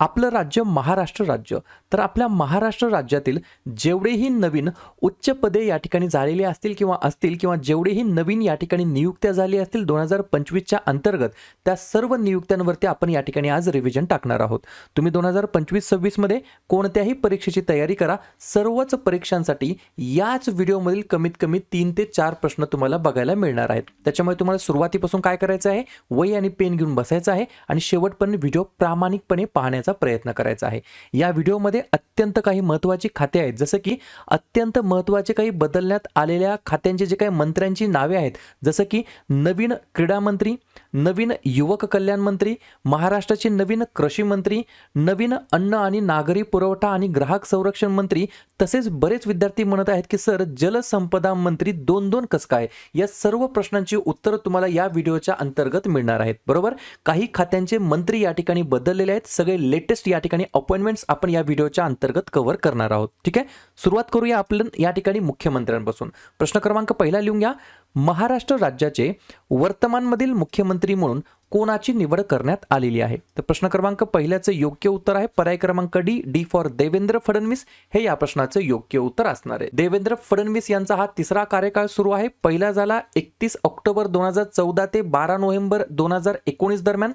आपलं राज्य महाराष्ट्र राज्य. तर आपल्या महाराष्ट्र राज्यातील जेवढेही नवीन उच्च पदे या ठिकाणी झालेली असतील किंवा असतील किंवा जेवढेही नवीन या ठिकाणी नियुक्त्या झाली असतील दोन हजार पंचवीसच्या अंतर्गत त्या सर्व नियुक्त्यांवरती आपण या ठिकाणी आज रिव्हिजन टाकणार आहोत. तुम्ही दोन हजार पंचवीस सव्वीसमध्ये कोणत्याही परीक्षेची तयारी करा. सर्वच परीक्षांसाठी याच व्हिडिओमधील कमीत कमी तीन ते चार प्रश्न तुम्हाला बघायला मिळणार आहेत. त्याच्यामुळे तुम्हाला सुरुवातीपासून काय करायचं आहे? वही आणि पेन घेऊन बसायचं आहे आणि शेवटपर्यंत व्हिडिओ प्रामाणिकपणे पाहण्याचा प्रयत्न करायचा आहे. या व्हिडिओमध्ये अत्यंत काही महत्त्वाची खाते आहेत. जसं की अत्यंत महत्त्वाचे काही बदलण्यात आलेल्या खात्यांचे जे काही मंत्र्यांची नावे आहेत. जसं की नवीन क्रीडा मंत्री नवीन युवक कल्याण मंत्री महाराष्ट्राचे नवीन कृषी मंत्री नवीन अन्न आणि नागरी पुरवठा आणि ग्राहक संरक्षण मंत्री तसेच बरेच विद्यार्थी म्हणत आहेत की सर जलसंपदा मंत्री दोन दोन कसं काय? या सर्व प्रश्नांची उत्तरं तुम्हाला या व्हिडिओच्या अंतर्गत मिळणार आहेत. बरोबर? काही खात्यांचे मंत्री या ठिकाणी बदललेले आहेत. सगळे लेटेस्ट या ठिकाणी अपॉइंटमेंट्स आपण या व्हिडिओच्या अंतर्गत कव्हर करणार आहोत. ठीक आहे? सुरुवात करूया आपण या ठिकाणी मुख्यमंत्र्यांपासून. प्रश्न क्रमांक पहिला लिहून घ्या. महाराष्ट्र राज्याचे वर्तमानमधील मुख्यमंत्री म्हणून कोणाची निवड करण्यात आलेली आहे? तर प्रश्न क्रमांक पहिल्याचं योग्य उत्तर आहे. पर्याय क्रमांक D D for Devendra Fadnavis. हे या प्रश्नाचं योग्य उत्तर असणार आहे. देवेंद्र फडणवीस यांचा हा तिसरा कार्यकाळ सुरू आहे. पहिला झाला एकतीस ऑक्टोबर दोन हजार चौदा ते बारा नोव्हेंबर दोन हजार एकोणीस दरम्यान.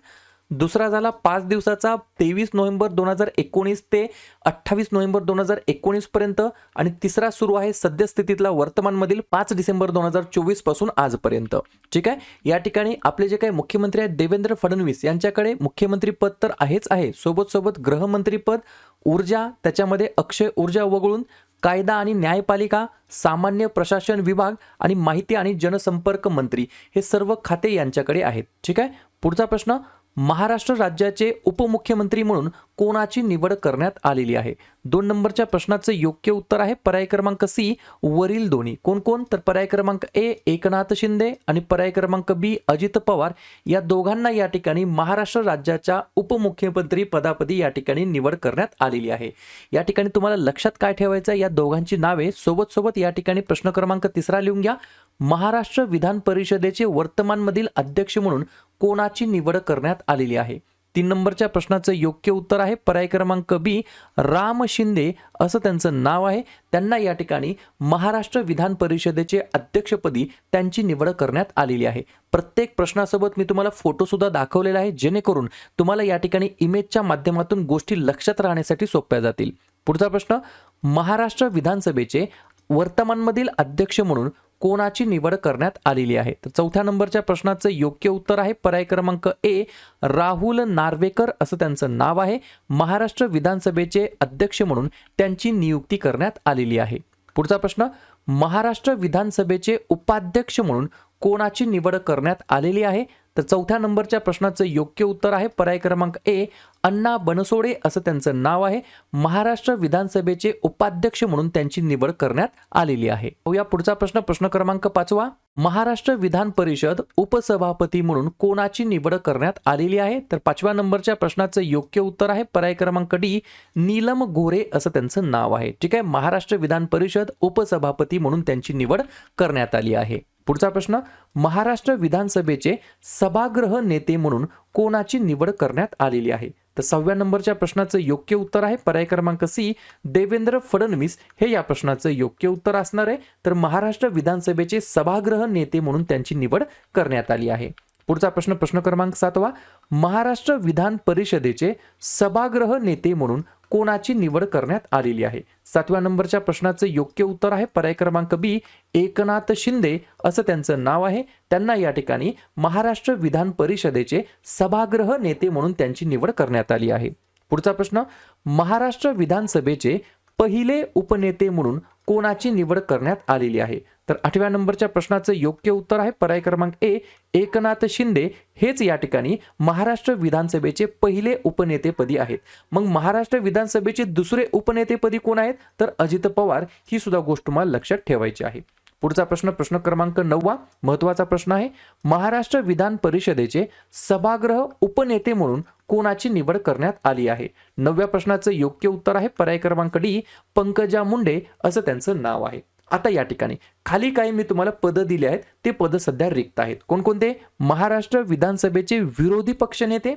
दुसरा झाला पाच दिवसाचा तेवीस नोव्हेंबर दोन हजार एकोणीस ते अठ्ठावीस नोव्हेंबर दोन हजार एकोणीस पर्यंत आणि तिसरा सुरू आहे सद्यस्थितीतला वर्तमानमधील पाच डिसेंबर दोन हजार चोवीसपासून आजपर्यंत. ठीक आहे? या ठिकाणी आपले जे काही मुख्यमंत्री आहेत देवेंद्र फडणवीस यांच्याकडे मुख्यमंत्रीपद तर आहेच आहे. सोबत सोबत गृहमंत्रीपद ऊर्जा त्याच्यामध्ये अक्षय ऊर्जा वगळून कायदा आणि न्यायपालिका सामान्य प्रशासन विभाग आणि माहिती आणि जनसंपर्क मंत्री हे सर्व खाते यांच्याकडे आहेत. ठीक आहे? पुढचा प्रश्न महाराष्ट्र राज्याचे उपमुख्यमंत्री म्हणून कोणाची निवड करण्यात आलेली आहे? दोन नंबरच्या प्रश्नाचं योग्य उत्तर आहे पर्याय क्रमांक सी वरील दोन्ही. कोण कोण? तर पर्याय क्रमांक ए एकनाथ शिंदे आणि पर्याय क्रमांक बी अजित पवार. या दोघांना या ठिकाणी महाराष्ट्र राज्याच्या उपमुख्यमंत्री पदापदी या ठिकाणी निवड करण्यात आलेली आहे. या ठिकाणी तुम्हाला लक्षात काय ठेवायचं या दोघांची नावे सोबत सोबत या ठिकाणी प्रश्न क्रमांक तिसरा लिहून घ्या. महाराष्ट्र विधान परिषदेचे वर्तमानमधील अध्यक्ष म्हणून कोणाची निवड करण्यात आलेली आहे? तीन नंबरच्या प्रश्नाचं योग्य उत्तर आहे पर्याय क्रमांक बी राम शिंदे असं त्यांचं नाव आहे. त्यांना या ठिकाणी महाराष्ट्र विधान परिषदेचे अध्यक्षपदी त्यांची निवड करण्यात आलेली आहे. प्रत्येक प्रश्नासोबत मी तुम्हाला फोटोसुद्धा दाखवलेला आहे जेणेकरून तुम्हाला या ठिकाणी इमेजच्या माध्यमातून गोष्टी लक्षात राहण्यासाठी सोप्या जातील. पुढचा प्रश्न महाराष्ट्र विधानसभेचे वर्तमानमधील अध्यक्ष म्हणून कोणाची निवड करण्यात आलेली आहे? तर चौथ्या नंबरच्या प्रश्नाचं योग्य उत्तर आहे पर्याय क्रमांक ए राहुल नार्वेकर असं त्यांचं नाव आहे. महाराष्ट्र विधानसभेचे अध्यक्ष म्हणून त्यांची नियुक्ती करण्यात आलेली आहे. पुढचा प्रश्न महाराष्ट्र विधानसभेचे उपाध्यक्ष म्हणून कोणाची निवड करण्यात आलेली आहे? तर चौथ्या नंबरच्या प्रश्नाचं योग्य उत्तर आहे. पर्याय क्रमांक ए अण्णा बनसोडे असं त्यांचं नाव आहे. महाराष्ट्र विधानसभेचे उपाध्यक्ष म्हणून त्यांची निवड करण्यात आलेली आहे. या पुढचा प्रश्न. प्रश्न क्रमांक पाचवा. महाराष्ट्र विधान परिषद उपसभापती म्हणून कोणाची निवड करण्यात आलेली आहे? तर पाचव्या नंबरच्या प्रश्नाचं योग्य उत्तर आहे. पर्याय क्रमांक डी नीलम गोरे असं त्यांचं नाव आहे. ठीक आहे. महाराष्ट्र विधान परिषद उपसभापती म्हणून त्यांची निवड करण्यात आली आहे. पुढचा प्रश्न महाराष्ट्र विधानसभेचे सभागृह नेते म्हणून कोणाची निवड करण्यात आलेली आहे? तर सहाव्या नंबरच्या प्रश्नाचं योग्य उत्तर आहे पर्याय क्रमांक सी देवेंद्र फडणवीस. हे या प्रश्नाचं योग्य उत्तर असणार आहे. तर महाराष्ट्र विधानसभेचे सभागृह नेते म्हणून त्यांची निवड करण्यात आली आहे. पुढचा प्रश्न प्रश्न क्रमांक सातवा. महाराष्ट्र विधान परिषदेचे सभागृह नेते म्हणून कोणाची निवड करण्यात आलेली आहे? सातव्या नंबरच्या प्रश्नाचं योग्य उत्तर आहे पर्याय क्रमांक बी एकनाथ शिंदे असं त्यांचं नाव आहे. त्यांना या ठिकाणी महाराष्ट्र विधान परिषदेचे सभागृह नेते म्हणून त्यांची निवड करण्यात आली आहे. पुढचा प्रश्न महाराष्ट्र विधानसभेचे पहिले उपनेते म्हणून कोणाची निवड करण्यात आलेली आहे? तर आठव्या नंबरच्या प्रश्नाचं योग्य उत्तर आहे पर्याय क्रमांक ए एकनाथ शिंदे. हेच या ठिकाणी महाराष्ट्र विधानसभेचे पहिले उपनेतेपदी आहेत. मग महाराष्ट्र विधानसभेचे दुसरे उपनेतेपदी कोण आहेत? तर अजित पवार. ही सुद्धा गोष्ट तुम्हाला लक्षात ठेवायची आहे. पुढचा प्रश्न प्रश्न क्रमांक नववा महत्त्वाचा प्रश्न आहे महाराष्ट्र विधान परिषदेचे सभागृह उपनेते म्हणून कोणाची निवड करण्यात आली आहे? नवव्या प्रश्नाचं योग्य उत्तर आहे पर्याय क्रमांक डी पंकजा मुंडे असं त्यांचं नाव आहे. आता या ठिकाणी खाली काही मी तुम्हाला पदं दिली आहेत ते पदं सध्या रिक्त आहेत. कोणकोणते? महाराष्ट्र विधानसभेचे विरोधी पक्षनेते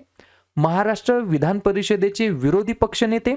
महाराष्ट्र विधान परिषदेचे विरोधी पक्षनेते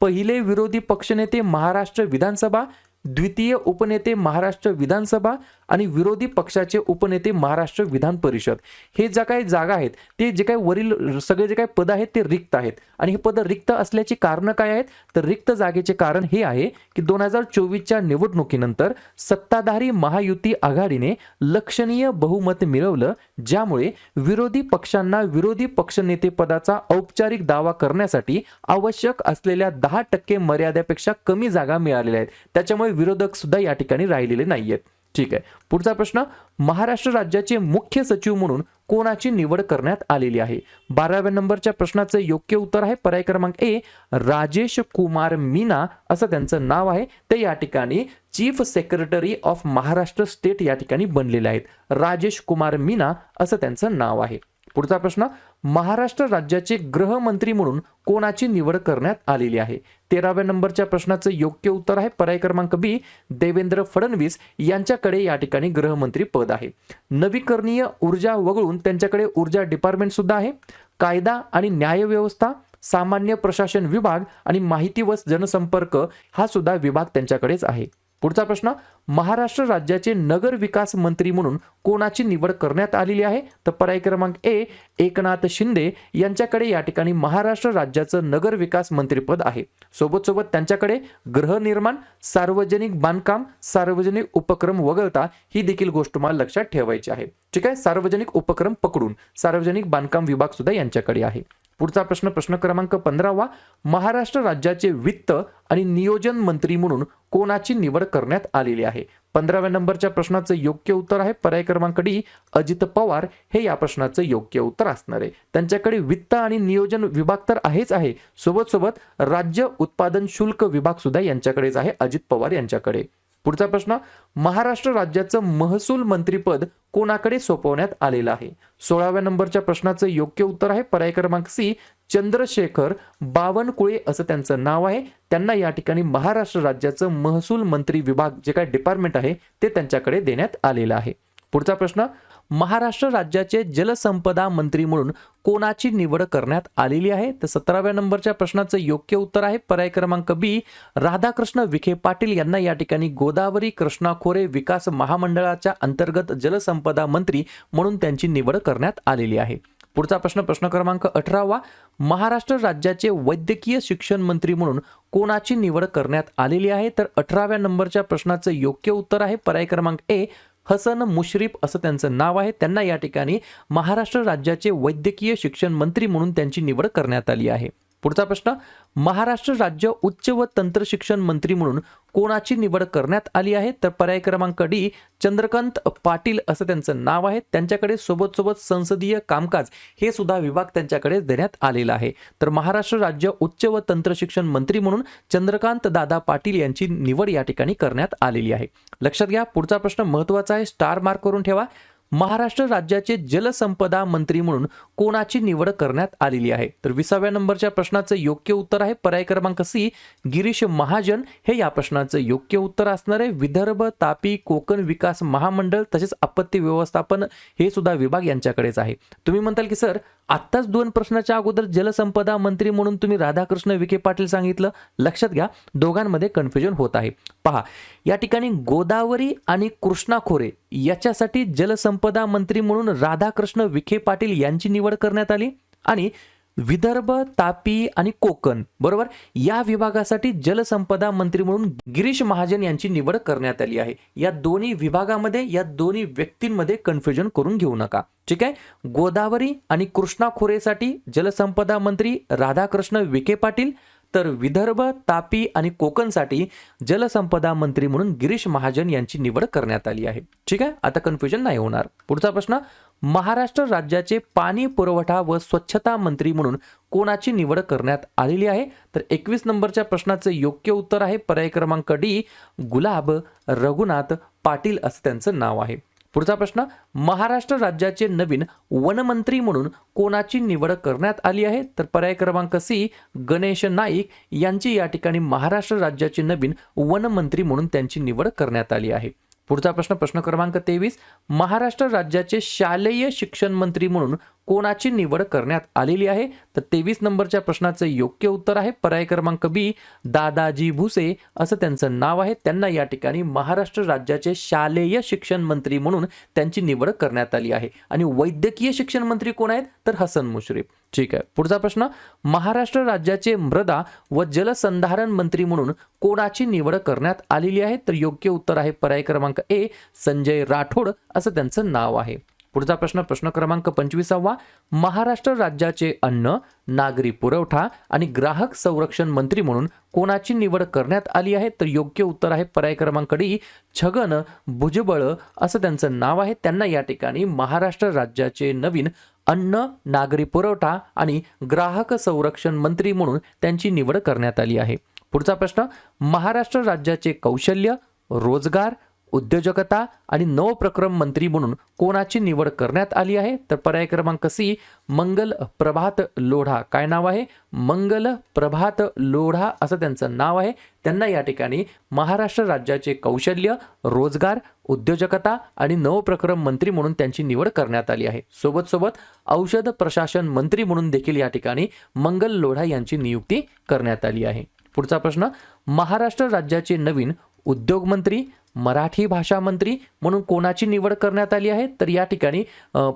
पहिले विरोधी पक्षनेते महाराष्ट्र विधानसभा द्वितीय उपनेते महाराष्ट्र विधानसभा आणि विरोधी पक्षाचे उपनेते महाराष्ट्र विधान परिषद. हे ज्या काही जागा आहेत ते जे काही वरील सगळे जे काही पद आहेत ते रिक्त आहेत. आणि हे पद रिक्त असल्याची कारणं काय आहेत? तर रिक्त जागेचे कारण हे आहे की दोन हजार चोवीसच्या निवडणुकीनंतर सत्ताधारी महायुती आघाडीने लक्षणीय बहुमत मिळवलं ज्यामुळे विरोधी पक्षांना विरोधी पक्षनेते पदाचा औपचारिक दावा करण्यासाठी आवश्यक असलेल्या दहा टक्के मर्यादेपेक्षा कमी जागा मिळालेल्या आहेत. त्याच्यामुळे विरोधक सुद्धा या ठिकाणी राहिलेले नाहीयेत. ठीक आहे. पुढचा प्रश्न महाराष्ट्र राज्याचे मुख्य सचिव म्हणून कोणाची निवड करण्यात आलेली आहे? बाराव्या नंबरच्या प्रश्नाचं योग्य उत्तर आहे पर्याय क्रमांक ए राजेश कुमार मीना असं त्यांचं नाव आहे. ते या ठिकाणी chief secretary of Maharashtra state या ठिकाणी बनलेले आहेत. राजेश कुमार मीना असं त्यांचं नाव आहे. पुढचा प्रश्न महाराष्ट्र राज्याचे गृहमंत्री म्हणून कोणाची निवड करण्यात आलेली आहे? तेराव्या नंबरच्या प्रश्नाचं योग्य उत्तर आहे पर्याय क्रमांक बी देवेंद्र फडणवीस यांच्याकडे या ठिकाणी गृहमंत्री पद आहे. नवीकरणीय ऊर्जा वगळून त्यांच्याकडे ऊर्जा डिपार्टमेंट सुद्धा आहे. कायदा आणि न्यायव्यवस्था सामान्य प्रशासन विभाग आणि माहिती व जनसंपर्क हा सुद्धा विभाग त्यांच्याकडेच आहे. पुढचा प्रश्न महाराष्ट्र राज्याचे नगर विकास मंत्री म्हणून कोणाची निवड करण्यात आलेली आहे? तर पर्याय क्रमांक ए एकनाथ शिंदे यांच्याकडे या ठिकाणी महाराष्ट्र राज्याचं नगर विकास मंत्रीपद आहे. सोबत सोबत त्यांच्याकडे गृहनिर्माण सार्वजनिक बांधकाम सार्वजनिक उपक्रम वगळता ही देखील गोष्ट मला लक्षात ठेवायची आहे. ठीक आहे? सार्वजनिक उपक्रम पकडून सार्वजनिक बांधकाम विभाग सुद्धा यांच्याकडे आहे. पुढचा प्रश्न प्रश्न क्रमांक पंधरावा. महाराष्ट्र राज्याचे वित्त आणि नियोजन मंत्री म्हणून कोणाची निवड करण्यात आलेली आहे? पंधराव्या नंबरच्या प्रश्नाचं योग्य उत्तर आहे. पर्याय क्रमांक डी अजित पवार. हे या प्रश्नाचं योग्य उत्तर असणार आहे. त्यांच्याकडे वित्त आणि नियोजन विभाग तर आहेच आहे. सोबत सोबत राज्य उत्पादन शुल्क विभाग सुद्धा यांच्याकडेच आहे. अजित पवार यांच्याकडे. पुढचा प्रश्न महाराष्ट्र राज्याचं महसूल मंत्रीपद कोणाकडे सोपवण्यात आलेलं आहे? सोळाव्या नंबरच्या प्रश्नाचं योग्य उत्तर आहे पर्याय क्रमांक सी चंद्रशेखर बावनकुळे असं त्यांचं नाव आहे. त्यांना या ठिकाणी महाराष्ट्र राज्याचं महसूल मंत्री विभाग जे काय डिपार्टमेंट आहे ते त्यांच्याकडे देण्यात आलेलं आहे. पुढचा प्रश्न महाराष्ट्र राज्याचे जलसंपदा मंत्री म्हणून कोणाची निवड करण्यात आलेली आहे? तर सतराव्या नंबरच्या प्रश्नाचं योग्य उत्तर आहे पर्याय क्रमांक बी. राधाकृष्ण विखे पाटील यांना या ठिकाणी गोदावरी कृष्णा खोरे विकास महामंडळाच्या अंतर्गत जलसंपदा मंत्री म्हणून त्यांची निवड करण्यात आलेली आहे. पुढचा प्रश्न प्रश्न क्रमांक अठरावा. महाराष्ट्र राज्याचे वैद्यकीय शिक्षण मंत्री म्हणून कोणाची निवड करण्यात आलेली आहे? तर अठराव्या नंबरच्या प्रश्नाचं योग्य उत्तर आहे पर्याय क्रमांक ए. हसन मुश्रीफ असं त्यांचं नाव आहे. त्यांना या ठिकाणी महाराष्ट्र राज्याचे वैद्यकीय शिक्षण मंत्री म्हणून त्यांची निवड करण्यात आली आहे. पुढचा प्रश्न महाराष्ट्र राज्य उच्च व तंत्र शिक्षण मंत्री म्हणून कोणाची निवड करण्यात आली आहे? तर पर्याय क्रमांक डी चंद्रकांत पाटील असं त्यांचं नाव आहे. त्यांच्याकडे सोबत सोबत संसदीय कामकाज हे सुद्धा विभाग त्यांच्याकडे देण्यात आलेला आहे. तर महाराष्ट्र राज्य उच्च व तंत्र शिक्षण मंत्री म्हणून चंद्रकांत दादा पाटील यांची निवड या ठिकाणी करण्यात आलेली आहे. लक्षात घ्या पुढचा प्रश्न महत्त्वाचा आहे. स्टार मार्क करून ठेवा. महाराष्ट्र राज्याचे जलसंपदा मंत्री म्हणून कोणाची निवड करण्यात आलेली आहे? तर विसाव्या नंबरच्या प्रश्नाचं योग्य उत्तर आहे पर्याय क्रमांक सी गिरीश महाजन. हे या प्रश्नाचं योग्य उत्तर असणार आहे. विदर्भ तापी कोकण विकास महामंडळ तसेच आपत्ती व्यवस्थापन हे सुद्धा विभाग यांच्याकडेच आहे. तुम्ही म्हणताल की सर आत्ताच दोन प्रश्नाच्या अगोदर जलसंपदा मंत्री म्हणून तुम्ही राधाकृष्ण विखे पाटील सांगितलं. लक्षात घ्या दोघांमध्ये कन्फ्युजन होत आहे. पहा या ठिकाणी गोदावरी आणि कृष्णा खोरे याच्यासाठी जलसंपदा मंत्री म्हणून राधाकृष्ण विखे पाटील यांची निवड करण्यात आली आणि विदर्भ तापी आणि कोकण बरोबर? या विभागासाठी जलसंपदा मंत्री म्हणून गिरीश महाजन यांची निवड करण्यात आली आहे. या दोन्ही विभागामध्ये या दोन्ही व्यक्तींमध्ये कन्फ्युजन करून घेऊ नका. ठीक आहे? गोदावरी आणि कृष्णा खोरेसाठी जलसंपदा मंत्री राधाकृष्ण विखे पाटील तर विदर्भ तापी आणि कोकणसाठी जलसंपदा मंत्री म्हणून गिरीश महाजन यांची निवड करण्यात आली आहे. ठीक आहे? आता कन्फ्युजन नाही होणार. पुढचा प्रश्न महाराष्ट्र राज्याचे पाणी पुरवठा व स्वच्छता मंत्री म्हणून कोणाची निवड करण्यात आलेली आहे? तर एकवीस नंबरच्या प्रश्नाचं योग्य उत्तर आहे. पर्याय क्रमांक डी गुलाब रघुनाथ पाटील असं त्यांचं नाव आहे. पुढचा प्रश्न महाराष्ट्र राज्याचे नवीन वनमंत्री म्हणून कोणाची निवड करण्यात आली आहे? तर पर्याय क्रमांक सी गणेश नाईक यांची या ठिकाणी महाराष्ट्र राज्याचे नवीन वनमंत्री म्हणून त्यांची निवड करण्यात आली आहे. पुढचा प्रश्न प्रश्न क्रमांक तेवीस महाराष्ट्र राज्याचे शालेय शिक्षण मंत्री म्हणून कोणाची निवड करण्यात आलेली आहे? तर तेवीस नंबरच्या प्रश्नाचं योग्य उत्तर आहे पर्याय क्रमांक बी दादाजी भुसे असं त्यांचं नाव आहे. त्यांना या ठिकाणी महाराष्ट्र राज्याचे शालेय शिक्षण मंत्री म्हणून त्यांची निवड करण्यात आली आहे. आणि वैद्यकीय शिक्षण मंत्री कोण आहेत? तर हसन मुश्रीफ. ठीक आहे. पुढचा प्रश्न महाराष्ट्र राज्याचे मृदा व जलसंधारण मंत्री म्हणून कोणाची निवड करण्यात आलेली आहे? तर योग्य उत्तर आहे पर्याय क्रमांक ए संजय राठोड असं त्यांचं नाव आहे. पुढचा प्रश्न प्रश्न क्रमांक पंचवीसावा. महाराष्ट्र राज्याचे अन्न नागरी पुरवठा आणि ग्राहक संरक्षण मंत्री म्हणून कोणाची निवड करण्यात आली आहे? तर योग्य उत्तर आहे पर्याय क्रमांक डी छगन भुजबळ. असं त्यांचं नाव आहे. त्यांना या ठिकाणी महाराष्ट्र राज्याचे नवीन अन्न नागरी पुरवठा आणि ग्राहक संरक्षण मंत्री म्हणून त्यांची निवड करण्यात आली आहे. पुढचा प्रश्न महाराष्ट्र राज्याचे कौशल्य रोजगार उद्योजकता आणि नवप्रक्रम मंत्री म्हणून कोणाची निवड करण्यात आली आहे? तर पर्याय क्रमांक सी मंगल प्रभात लोढा. काय नाव आहे? मंगल प्रभात लोढा असं त्यांचं नाव आहे. त्यांना या ठिकाणी महाराष्ट्र राज्याचे कौशल्य रोजगार उद्योजकता आणि नवप्रक्रम मंत्री म्हणून त्यांची निवड करण्यात आली आहे. सोबत सोबत औषध प्रशासन मंत्री म्हणून देखील या ठिकाणी मंगल लोढा यांची नियुक्ती करण्यात आली आहे. पुढचा प्रश्न महाराष्ट्र राज्याचे नवीन उद्योगमंत्री मराठी भाषा मंत्री म्हणून कोणाची निवड करण्यात आली आहे? तर या ठिकाणी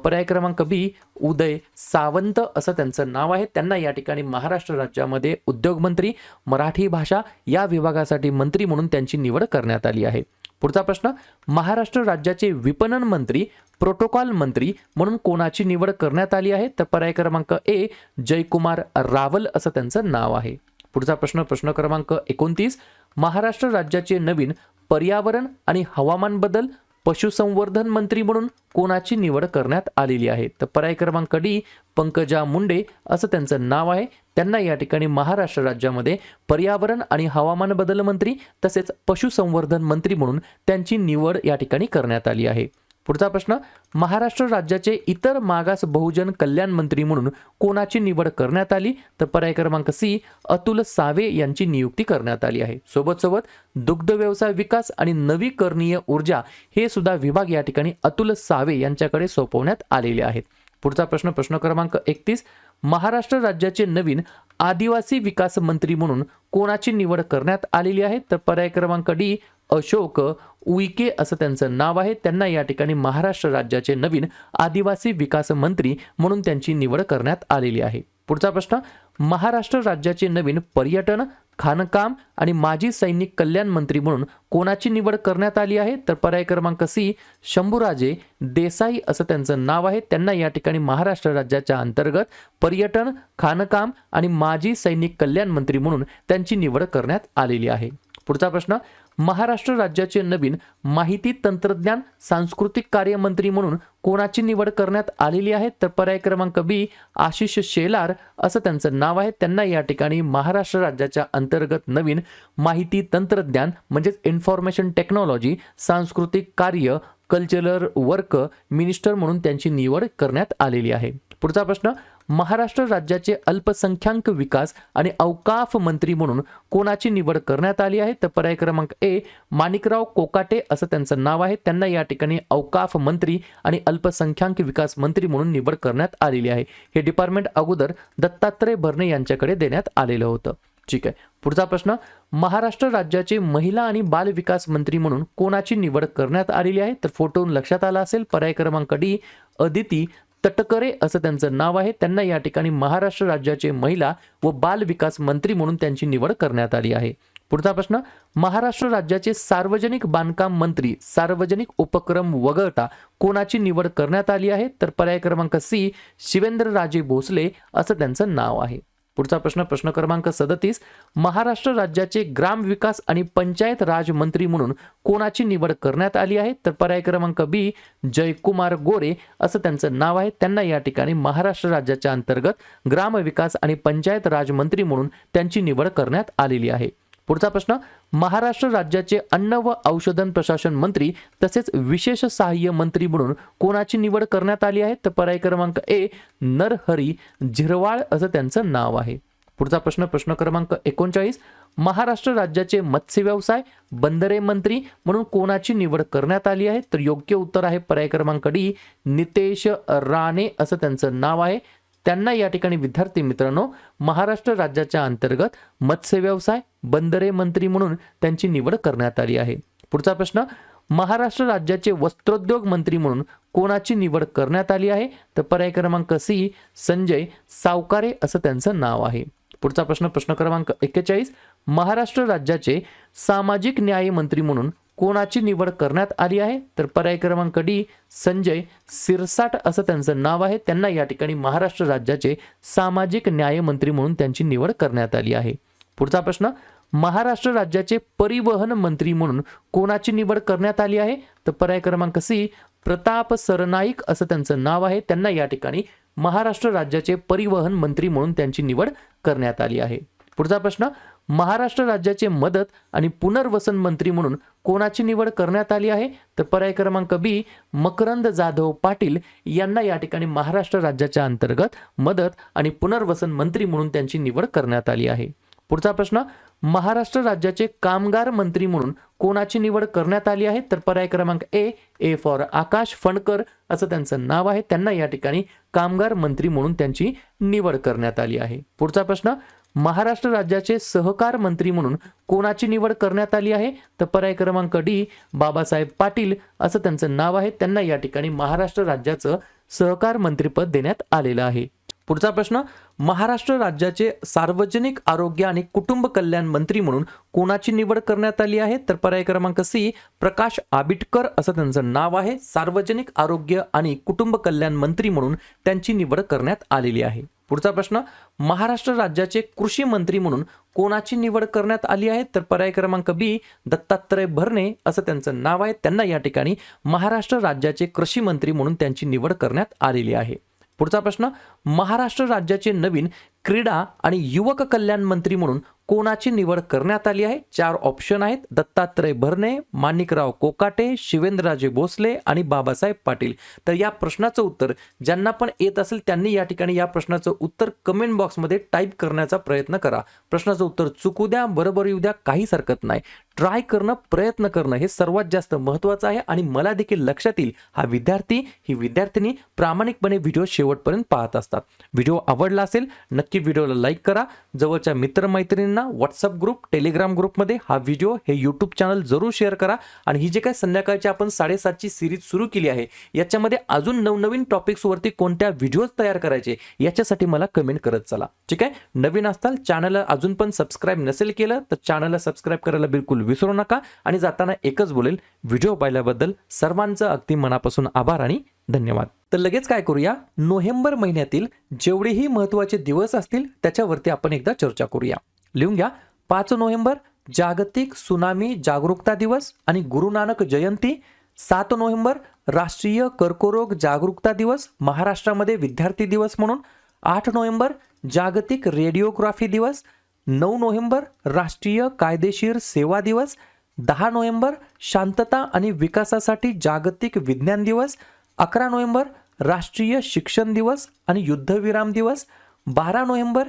पर्याय क्रमांक बी उदय सावंत असं त्यांचं नाव आहे. त्यांना या ठिकाणी महाराष्ट्र राज्यामध्ये उद्योगमंत्री मराठी भाषा या विभागासाठी मंत्री म्हणून त्यांची निवड करण्यात आली आहे. पुढचा प्रश्न महाराष्ट्र राज्याचे विपणन मंत्री प्रोटोकॉल मंत्री म्हणून कोणाची निवड करण्यात आली आहे? तर पर्याय क्रमांक ए जयकुमार रावल असं त्यांचं नाव आहे. पुढचा प्रश्न प्रश्न क्रमांक एकोणतीस महाराष्ट्र राज्याचे नवीन पर्यावरण आणि हवामान बदल पशुसंवर्धन मंत्री म्हणून कोणाची निवड करण्यात आलेली आहे? तर पर्याय क्रमांक डी पंकजा मुंडे असं त्यांचं नाव आहे. त्यांना या ठिकाणी महाराष्ट्र राज्यामध्ये पर्यावरण आणि हवामान बदल मंत्री तसेच पशुसंवर्धन मंत्री म्हणून त्यांची निवड या ठिकाणी करण्यात आली आहे. पुढचा प्रश्न महाराष्ट्र राज्याचे इतर मागास बहुजन कल्याण मंत्री म्हणून कोणाची निवड करण्यात आली? तर पर्याय क्रमांक सी अतुल सावे यांची नियुक्ती करण्यात आली आहे. सोबत सोबत दुग्ध व्यवसाय विकास आणि नवीकरणीय ऊर्जा हे सुद्धा विभाग या ठिकाणी अतुल सावे यांच्याकडे सोपवण्यात आलेले आहेत. पुढचा प्रश्न प्रश्न क्रमांक एकतीस महाराष्ट्र राज्याचे नवीन आदिवासी विकास मंत्री म्हणून कोणाची निवड करण्यात आलेली आहे? तर पर्याय क्रमांक डी अशोक उईके असं त्यांचं नाव आहे. त्यांना या ठिकाणी महाराष्ट्र राज्याचे नवीन आदिवासी विकास मंत्री म्हणून त्यांची निवड करण्यात आलेली आहे. पुढचा प्रश्न महाराष्ट्र राज्याचे नवीन पर्यटन खाणकाम आणि माजी सैनिक कल्याण मंत्री म्हणून कोणाची निवड करण्यात आली आहे? तर पर्याय क्रमांक सी शंभूराजे देसाई असं त्यांचं नाव आहे. त्यांना या ठिकाणी महाराष्ट्र राज्याच्या अंतर्गत पर्यटन खाणकाम आणि माजी सैनिक कल्याण मंत्री म्हणून त्यांची निवड करण्यात आलेली आहे. पुढचा प्रश्न महाराष्ट्र राज्याचे नवीन माहिती तंत्रज्ञान सांस्कृतिक कार्यमंत्री म्हणून कोणाची निवड करण्यात आलेली आहे? तर पर्याय क्रमांक बी आशिष शेलार असं त्यांचं नाव आहे. त्यांना या ठिकाणी महाराष्ट्र राज्याच्या अंतर्गत नवीन माहिती तंत्रज्ञान म्हणजेच इन्फॉर्मेशन टेक्नॉलॉजी सांस्कृतिक कार्य कल्चरल वर्क मिनिस्टर म्हणून त्यांची निवड करण्यात आलेली आहे. पुढचा प्रश्न महाराष्ट्र राज्याचे अल्पसंख्याक विकास आणि अवकाफ मंत्री म्हणून कोणाची निवड करण्यात आली आहे? तर पर्याय क्रमांक ए माणिकराव कोकाटे असं त्यांचं नाव आहे. त्यांना या ठिकाणी अवकाफ मंत्री आणि अल्पसंख्याक विकास मंत्री म्हणून निवड करण्यात आलेली आहे. हे डिपार्टमेंट अगोदर दत्तात्रय भरणे यांच्याकडे देण्यात आलेलं होतं. ठीक आहे. पुढचा प्रश्न महाराष्ट्र राज्याचे महिला आणि बाल विकास मंत्री म्हणून कोणाची निवड करण्यात आलेली आहे? तर फोटोन लक्षात आला असेल पर्याय क्रमांक डी अदिती तटकरे असं त्यांचं नाव आहे. त्यांना या ठिकाणी महाराष्ट्र राज्याचे महिला व बाल विकास मंत्री म्हणून त्यांची निवड करण्यात आली आहे. पुढचा प्रश्न महाराष्ट्र राज्याचे सार्वजनिक बांधकाम मंत्री सार्वजनिक उपक्रम वगळता कोणाची निवड करण्यात आली आहे? तर पर्याय क्रमांक सी शिवेंद्रराजे भोसले असं त्यांचं नाव आहे. पुढचा प्रश्न प्रश्न क्रमांक सदतीस. महाराष्ट्र राज्याचे ग्राम विकास आणि पंचायत राज मंत्री म्हणून कोणाची निवड करण्यात आली आहे? तर पर्याय क्रमांक बी जयकुमार गोरे असं त्यांचं नाव आहे. त्यांना या ठिकाणी महाराष्ट्र राज्याच्या अंतर्गत ग्राम विकास आणि पंचायत राज मंत्री म्हणून त्यांची निवड करण्यात आलेली आहे. पुढचा प्रश्न महाराष्ट्र राज्याचे अन्न व औषधन प्रशासन मंत्री तसेच विशेष सहाय्य मंत्री म्हणून कोणाची निवड करण्यात आली आहे? तर पर्याय क्रमांक ए नरहरी झिरवाळ असं त्यांचं नाव आहे. पुढचा प्रश्न प्रश्न क्रमांक एकोणचाळीस महाराष्ट्र राज्याचे मत्स्य व्यवसाय बंदरे मंत्री म्हणून कोणाची निवड करण्यात आली आहे? तर योग्य उत्तर आहे पर्याय क्रमांक डी नितेश राणे असं त्यांचं नाव आहे. त्यांना या ठिकाणी विद्यार्थी मित्रांनो महाराष्ट्र राज्याच्या अंतर्गत मत्स्य व्यवसाय बंदरे मंत्री म्हणून त्यांची निवड करण्यात आली आहे. पुढचा प्रश्न महाराष्ट्र राज्याचे वस्त्रोद्योग मंत्री म्हणून कोणाची निवड करण्यात आली आहे? तर पर्याय क्रमांक सी संजय सावकारे असं त्यांचं नाव आहे. पुढचा प्रश्न प्रश्न क्रमांक एक्केचाळीस महाराष्ट्र राज्याचे सामाजिक न्याय मंत्री म्हणून कोणाची निवड करण्यात आली आहे? तर पर्याय क्रमांक डी संजय सिरसाट असं त्यांचं नाव आहे. त्यांना या ठिकाणी महाराष्ट्र राज्याचे सामाजिक न्याय मंत्री म्हणून त्यांची निवड करण्यात आली आहे. पुढचा प्रश्न महाराष्ट्र राज्याचे परिवहन मंत्री म्हणून कोणाची निवड करण्यात आली आहे? तर पर्याय क्रमांक सी प्रताप सरनाईक असं त्यांचं नाव आहे. त्यांना या ठिकाणी महाराष्ट्र राज्याचे परिवहन मंत्री म्हणून त्यांची निवड करण्यात आली आहे. पुढचा प्रश्न महाराष्ट्र राज्याचे मदत आणि पुनर्वसन मंत्री म्हणून कोणाची निवड करण्यात आली आहे? तर पर्याय क्रमांक बी मकरंद जाधव पाटील यांना या ठिकाणी महाराष्ट्र राज्याच्या अंतर्गत मदत आणि पुनर्वसन मंत्री म्हणून त्यांची निवड करण्यात आली आहे. पुढचा प्रश्न महाराष्ट्र राज्याचे कामगार मंत्री म्हणून कोणाची निवड करण्यात आली आहे? तर पर्याय क्रमांक ए ए फॉर आकाश फणकर असं त्यांचं नाव आहे. त्यांना या ठिकाणी कामगार मंत्री म्हणून त्यांची निवड करण्यात आली आहे. पुढचा प्रश्न महाराष्ट्र राज्याचे सहकार मंत्री म्हणून कोणाची निवड करण्यात आली आहे? तर पर्याय क्रमांक डी बाबासाहेब पाटील असं त्यांचं नाव आहे. त्यांना या ठिकाणी महाराष्ट्र राज्याचं सहकार मंत्रीपद देण्यात आलेलं आहे. पुढचा प्रश्न महाराष्ट्र राज्याचे सार्वजनिक आरोग्य आणि कुटुंब कल्याण मंत्री म्हणून कोणाची निवड करण्यात आली आहे? तर पर्याय क्रमांक सी प्रकाश आबिटकर असं त्यांचं नाव आहे. सार्वजनिक आरोग्य आणि कुटुंब कल्याण मंत्री म्हणून त्यांची निवड करण्यात आलेली आहे. पुढचा प्रश्न महाराष्ट्र राज्याचे कृषी मंत्री म्हणून कोणाची निवड करण्यात आली आहे? तर पर्याय क्रमांक बी दत्तात्रय भरणे असं त्यांचं नाव आहे. त्यांना या ठिकाणी महाराष्ट्र राज्याचे कृषी मंत्री म्हणून त्यांची निवड करण्यात आलेली आहे. पुढचा प्रश्न महाराष्ट्र राज्याचे नवीन क्रीडा आणि युवक कल्याण मंत्री म्हणून कोणाची निवड करण्यात आली आहे? चार ऑप्शन आहेत. दत्तात्रय भरणे माणिकराव कोकाटे शिवेंद्रराजे भोसले आणि बाबासाहेब पाटील. तर या प्रश्नाचं उत्तर ज्यांना पण येत असेल त्यांनी या ठिकाणी या प्रश्नाचं उत्तर कमेंट बॉक्समध्ये टाईप करण्याचा प्रयत्न करा. प्रश्नाचं उत्तर चुकू द्या बरोबर येऊ द्या काहीच हरकत नाही. ट्राय करणं प्रयत्न करणं हे सर्वात जास्त महत्त्वाचं आहे आणि मला देखील लक्षात येईल हा विद्यार्थी ही विद्यार्थिनी प्रामाणिकपणे व्हिडिओ शेवटपर्यंत पाहत असतात. व्हिडिओ आवडला असेल नक्की व्हिडिओला लाईक करा. जवळच्या मित्रमैत्रिणींना व्हॉट्सअप ग्रुप टेलिग्राम ग्रुपमध्ये हा व्हिडिओ हे यूट्यूब चॅनल जरूर शेअर करा. आणि ही जे काय संध्याकाळची आपण साडेसातची सिरीज सुरू केली आहे याच्यामध्ये अजून नवनवीन टॉपिक्सवरती कोणत्या व्हिडिओज तयार करायचे याच्यासाठी मला कमेंट करत चला. ठीक आहे? नवीन असताल चॅनलला अजून पण सबस्क्राईब नसेल केलं तर चॅनलला सबस्क्राईब करायला बिलकुल विसरू नका. आणि जाताना एकच बोलेल व्हिडिओ पाहिल्याबद्दल सर्वांचं अगदी मनापासून आभार आणि धन्यवाद. तर लगेच काय करूया? नोव्हेंबर महिन्यातील जेवढेही महत्त्वाचे दिवस असतील त्याच्यावरती आपण एकदा चर्चा करूया. लिहून घ्या. पाच नोव्हेंबर जागतिक सुनामी जागरूकता दिवस आणि गुरु नानक जयंती. सात नोव्हेंबर राष्ट्रीय कर्करोग जागरूकता दिवस महाराष्ट्रामध्ये विद्यार्थी दिवस म्हणून. आठ नोव्हेंबर जागतिक रेडिओग्राफी दिवस. नऊ नोव्हेंबर राष्ट्रीय कायदेशीर सेवा दिवस. दहा नोव्हेंबर शांतता आणि विकासासाठी जागतिक विज्ञान दिवस. अकरा नोव्हेंबर राष्ट्रीय शिक्षण दिवस आणि युद्धविराम दिवस. बारा नोव्हेंबर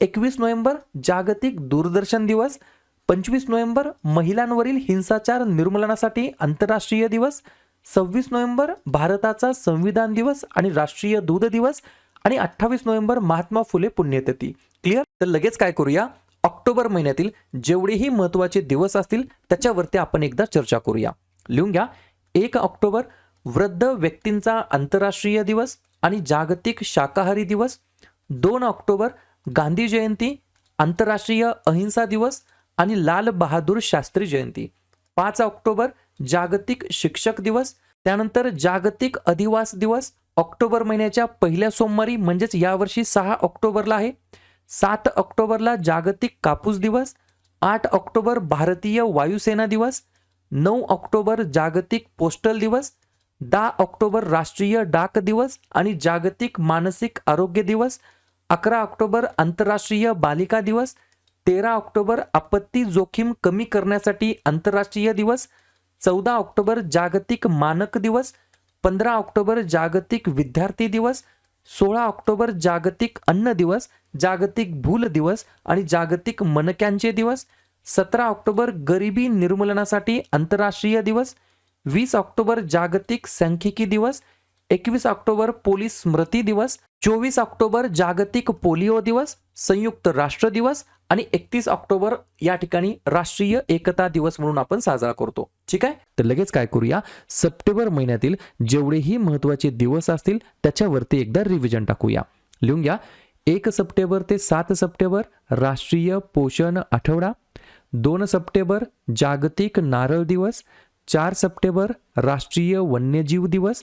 एकवीस नोव्हेंबर जागतिक दूरदर्शन दिवस पंचवीस नोव्हेंबर महिलांवरील हिंसाचार निर्मूलनासाठी आंतरराष्ट्रीय दिवस सव्वीस नोव्हेंबर भारताचा संविधान दिवस आणि राष्ट्रीय दूध दिवस आणि अठ्ठावीस नोव्हेंबर महात्मा फुले पुण्यतिथी. क्लिअर तर लगेच काय करूया? ऑक्टोबर महिन्यातील जेवढेही महत्त्वाचे दिवस असतील त्याच्यावरती आपण एकदा चर्चा करूया. लिहून घ्या. एक ऑक्टोबर वृद्ध व्यक्तींचा आंतरराष्ट्रीय दिवस आणि जागतिक शाकाहारी दिवस. दोन ऑक्टोबर गांधी जयंती आंतरराष्ट्रीय अहिंसा दिवस आणि लाल बहादूर शास्त्री जयंती. पाच ऑक्टोबर जागतिक शिक्षक दिवस. त्यानंतर जागतिक अधिवास दिवस. ऑक्टोबर महिन्याच्या पहिल्या सोमवारी म्हणजेच यावर्षी सहा ऑक्टोबरला आहे. सात ऑक्टोबरला जागतिक कापूस दिवस. आठ ऑक्टोबर भारतीय वायुसेना दिवस. नऊ ऑक्टोबर जागतिक पोस्टल दिवस. दहा ऑक्टोबर राष्ट्रीय डाक दिवस आणि जागतिक मानसिक आरोग्य दिवस. अकरा ऑक्टोबर आंतरराष्ट्रीय बालिका दिवस तेरा ऑक्टोबर आपत्ती जोखीम कमी करण्यासाठी आंतरराष्ट्रीय दिवस चौदा ऑक्टोबर जागतिक मानक दिवस पंधरा ऑक्टोबर जागतिक विद्यार्थी दिवस सोळा ऑक्टोबर जागतिक अन्न दिवस जागतिक भूल दिवस आणि जागतिक मनक्यांचे दिवस सतरा ऑक्टोबर गरिबी निर्मूलनासाठी आंतरराष्ट्रीय दिवस वीस ऑक्टोबर जागतिक सांख्यिकी दिवस एकवीस ऑक्टोबर पोलीस स्मृती दिवस चोवीस ऑक्टोबर जागतिक पोलिओ दिवस संयुक्त राष्ट्र दिवस आणि एकतीस ऑक्टोबर या ठिकाणी राष्ट्रीय एकता दिवस म्हणून आपण साजरा करतो. ठीक आहे? तर लगेच काय करूया? सप्टेंबर महिन्यातील जेवढेही महत्त्वाचे दिवस असतील त्याच्यावरती एकदा रिव्हिजन टाकूया. लिहून घ्या. एक सप्टेंबर ते सात सप्टेंबर राष्ट्रीय पोषण आठवडा. दोन सप्टेंबर जागतिक नारळ दिवस. चार सप्टेंबर राष्ट्रीय वन्यजीव दिवस.